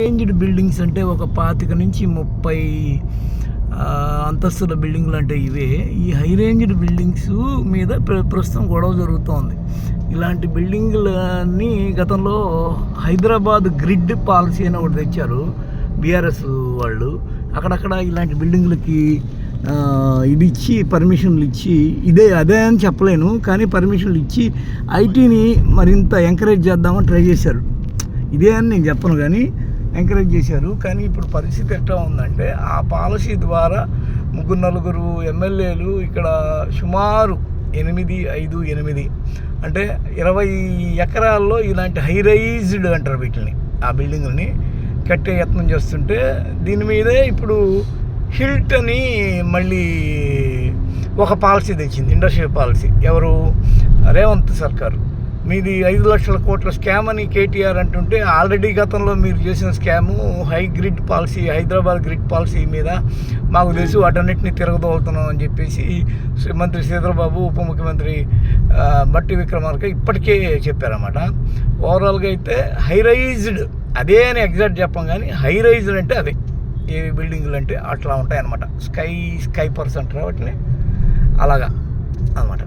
రేంజ్డ్ buildings అంటే ఒక పాతిక నుంచి ముప్పై అంతస్తుల బిల్డింగ్లు అంటే ఇవే. ఈ హై రేంజ్డ్ బిల్డింగ్స్ మీద ప్ర- ప్రస్తుతం గొడవ జరుగుతోంది. ఇలాంటి బిల్డింగ్లన్నీ గతంలో హైదరాబాద్ గ్రిడ్ పాలసీ అని ఒకటి తెచ్చారు బీఆర్ఎస్ వాళ్ళు. అక్కడక్కడ ఇలాంటి బిల్డింగ్లకి ఇది ఇచ్చి పర్మిషన్లు ఇచ్చి ఇదే అదే అని చెప్పలేను. కానీ పర్మిషన్లు ఇచ్చి ఐటీని మరింత ఎంకరేజ్ చేద్దామని ట్రై చేశారు. ఇదే అని నేను చెప్పను కానీ ఎంకరేజ్ చేశారు. కానీ ఇప్పుడు పరిస్థితి ఎట్లా ఉందంటే ఆ పాలసీ ద్వారా ముగ్గురు నలుగురు ఎమ్మెల్యేలు ఇక్కడ సుమారు ఎనిమిది ఐదు ఎనిమిది అంటే ఇరవై ఎకరాల్లో ఇలాంటి హైరైజ్డ్ అంటారు వీటిని. ఆ బిల్డింగ్ని కట్టే యత్నం చేస్తుంటే దీని మీదే ఇప్పుడు హిల్ట్ అని మళ్ళీ ఒక పాలసీ తెచ్చింది ఇండస్ట్రియల్ పాలసీ. ఎవరు? రేవంత్ సర్కారు. మీది ఐదు లక్షల కోట్ల స్కామ్ అని కేటీఆర్ అంటుంటే ఆల్రెడీ గతంలో మీరు చేసిన scam high grid policy Hyderabad grid policy మీద మాకు తెలిసి వాటన్నిటిని తిరగదోలుతున్నాం అని చెప్పేసి శ్రీ మంత్రి శ్రీధరబాబు ఉప ముఖ్యమంత్రి మట్టి బట్టి విక్రమార్క ఇప్పటికే చెప్పారన్నమాట. ఓవరాల్గా అయితే హై రైజ్డ్ అదే అని ఎగ్జాక్ట్ చెప్పం కానీ హై రైజ్డ్ అంటే అదే. ఏ బిల్డింగ్లు అంటే అట్లా ఉంటాయన్నమాట. స్కై స్కై పర్స్ అంటారు వాటిని? అలాగా అనమాట